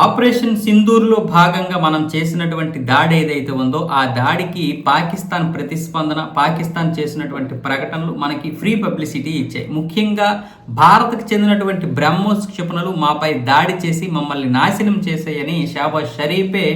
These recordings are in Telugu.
ఆపరేషన్ సింధూర్లో భాగంగా మనం చేసినటువంటి దాడి ఏదైతే ఉందో ఆ దాడికి పాకిస్తాన్ ప్రతిస్పందన పాకిస్తాన్ చేసినటువంటి ప్రకటనలు మనకి ఫ్రీ పబ్లిసిటీ ఇచ్చాయి. ముఖ్యంగా భారత్కు చెందినటువంటి బ్రహ్మోస్ క్షిపణులు మాపై దాడి చేసి మమ్మల్ని నాశనం చేసాయని షాబాజ్ షరీఫే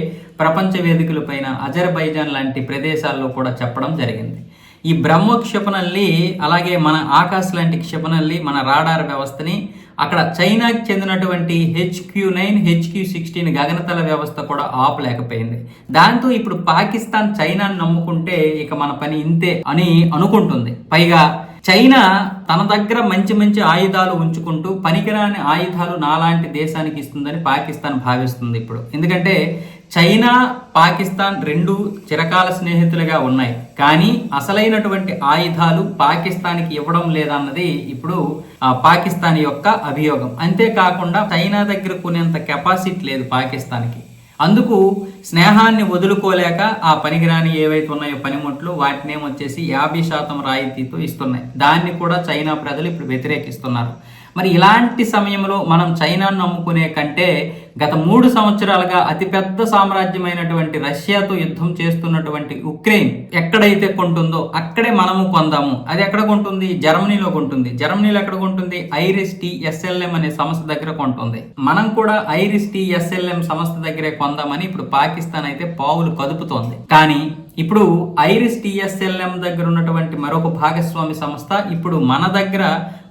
ప్రపంచ వేదికలపైన అజర్బైజాన్ లాంటి ప్రదేశాల్లో కూడా చెప్పడం జరిగింది. ఈ బ్రహ్మ క్షిపణల్ని అలాగే మన ఆకాశ్ లాంటి క్షిపణల్ని మన రాడార్ వ్యవస్థని అక్కడ చైనాకి చెందినటువంటి హెచ్క్యూ నైన్ హెచ్క్యూ సిక్స్టీన్ గగనతల వ్యవస్థ కూడా ఆపలేకపోయింది. దాంతో ఇప్పుడు పాకిస్తాన్ చైనాను నమ్ముకుంటే ఇక మన పని ఇంతే అని అనుకుంటుంది. పైగా చైనా తన దగ్గర మంచి మంచి ఆయుధాలు ఉంచుకుంటూ పనికిరాని ఆయుధాలు నాలాంటి దేశానికి ఇస్తుందని పాకిస్తాన్ భావిస్తుంది ఇప్పుడు. ఎందుకంటే చైనా పాకిస్తాన్ రెండు చిరకాల స్నేహితులుగా ఉన్నాయి. కానీ అసలైనటువంటి ఆయుధాలు పాకిస్తాన్కి ఇవ్వడం లేదన్నది ఇప్పుడు పాకిస్తాన్ యొక్క అభియోగం. అంతేకాకుండా చైనా దగ్గర కొనేంత కెపాసిటీ లేదు పాకిస్తాన్కి. అందుకు స్నేహాన్ని వదులుకోలేక ఆ పనికిరాని ఏవైతే ఉన్నాయో పనిముట్లు వాటినేమొచ్చేసి వచ్చేసి యాభై శాతం రాయితీతో ఇస్తున్నాయి. దాన్ని కూడా చైనా ప్రజలు ఇప్పుడు వ్యతిరేకిస్తున్నారు. మరి ఇలాంటి సమయంలో మనం చైనాను నమ్ముకునే కంటే గత మూడు సంవత్సరాలుగా అతిపెద్ద సామ్రాజ్యమైనటువంటి రష్యాతో యుద్ధం చేస్తున్నటువంటి ఉక్రెయిన్ ఎక్కడైతే కొంటుందో అక్కడే మనము కొందాము. అది ఎక్కడ కొంటుంది? జర్మనీలో కొంటుంది. జర్మనీలో ఎక్కడ కొంటుంది? ఐరిస్ టీ ఎస్ఎల్ఎం అనే సంస్థ దగ్గర కొంటుంది. మనం కూడా ఐరిస్ టీ ఎస్ఎల్ఎం సంస్థ దగ్గరే కొందామని ఇప్పుడు పాకిస్తాన్ అయితే పావులు కదుపుతోంది. కానీ ఇప్పుడు ఐరిస్ టీఎస్ఎల్ఎం దగ్గర ఉన్నటువంటి మరొక భాగస్వామి సంస్థ ఇప్పుడు మన దగ్గర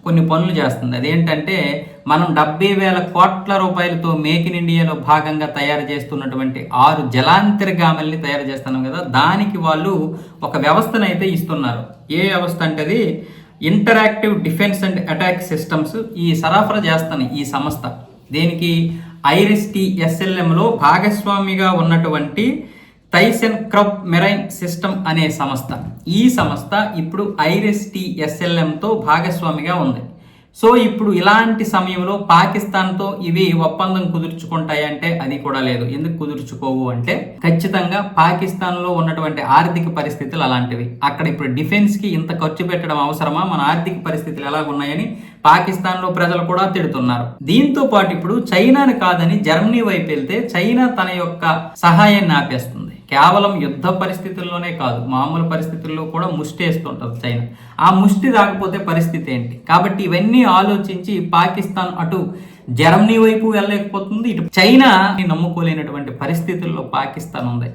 కొన్ని పనులు చేస్తుంది. అదేంటంటే మనం డెబ్బై వేల కోట్ల రూపాయలతో మేక్ ఇన్ ఇండియాలో భాగంగా తయారు చేస్తున్నటువంటి ఆరు జలాంతర్గామల్ని తయారు చేస్తున్నాం కదా దానికి వాళ్ళు ఒక వ్యవస్థను అయితే ఇస్తున్నారు. ఏ వ్యవస్థ అంటే అది interactive defence and attack systems ఈ సరఫరా చేస్తాను ఈ సంస్థ. దీనికి ఐరిస్ టి ఎస్ఎల్ఎంలో భాగస్వామిగా ఉన్నటువంటి టైసెన్ క్రప్ మెరైన్ సిస్టమ్ అనే సంస్థ. ఈ సంస్థ ఇప్పుడు ఐరిస్ టి ఎస్ఎల్ఎంతో భాగస్వామిగా ఉంది. సో ఇప్పుడు ఇలాంటి సమయంలో పాకిస్తాన్తో ఇవి ఒప్పందం కుదుర్చుకుంటాయంటే అది కూడా లేదు. ఎందుకు కుదుర్చుకోవు అంటే ఖచ్చితంగా పాకిస్తాన్లో ఉన్నటువంటి ఆర్థిక పరిస్థితులు అలాంటివి. అక్కడ ఇప్పుడు డిఫెన్స్కి ఇంత ఖర్చు పెట్టడం అవసరమా? మన ఆర్థిక పరిస్థితులు ఎలా ఉన్నాయని పాకిస్తాన్లో ప్రజలు కూడా తిడుతున్నారు. దీంతో పాటు ఇప్పుడు చైనాని కాదని జర్మనీ వైపు వెళ్తే చైనా తన యొక్క సహాయాన్ని ఆపేస్తుంది. కేవలం యుద్ధ పరిస్థితుల్లోనే కాదు మామూలు పరిస్థితుల్లో కూడా ముష్టి వేస్తుంటుంది చైనా. ఆ ముష్టి రాకపోతే పరిస్థితి ఏంటి? కాబట్టి ఇవన్నీ ఆలోచించి పాకిస్తాన్ అటు జర్మనీ వైపు వెళ్ళలేకపోతుంది ఇటు చైనా నమ్ముకోలేనటువంటి పరిస్థితుల్లో పాకిస్తాన్ ఉంది.